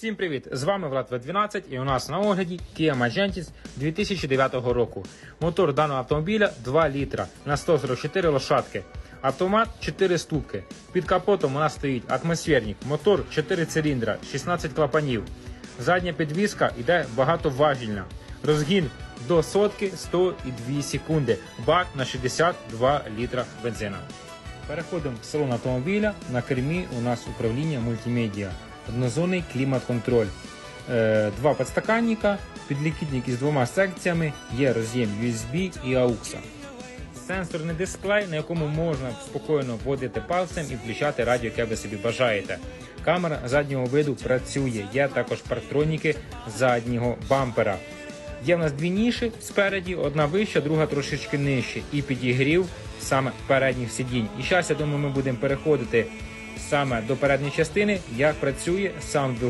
Всім привіт! З вами Влад В12 і у нас на огляді Kia Magentis 2009 року. Мотор даного автомобіля 2 літра на 144 лошадки. Автомат 4 ступки. Під капотом у нас стоїть атмосферник, мотор 4 циліндра, 16 клапанів. Задня підвіска йде багатоважільна. Розгін до сотки 102 секунди. Бак на 62 літра бензина. Переходимо в салон автомобіля. На кермі у нас управління мультимедіа. Однозонний клімат-контроль. Е, Два підстаканника, підлікітник із двома секціями, є роз'єм USB і AUX. Сенсорний дисплей, на якому можна спокійно вводити пальцем і включати радіо, яке ви собі бажаєте. Камера заднього виду працює. Є також парктроніки заднього бампера. Є в нас дві ніші спереді, одна вища, друга трошечки нижче. І підігрів саме передніх сидінь. І зараз, я думаю, ми будемо переходити саме до передньої частини, як працює сам двигун.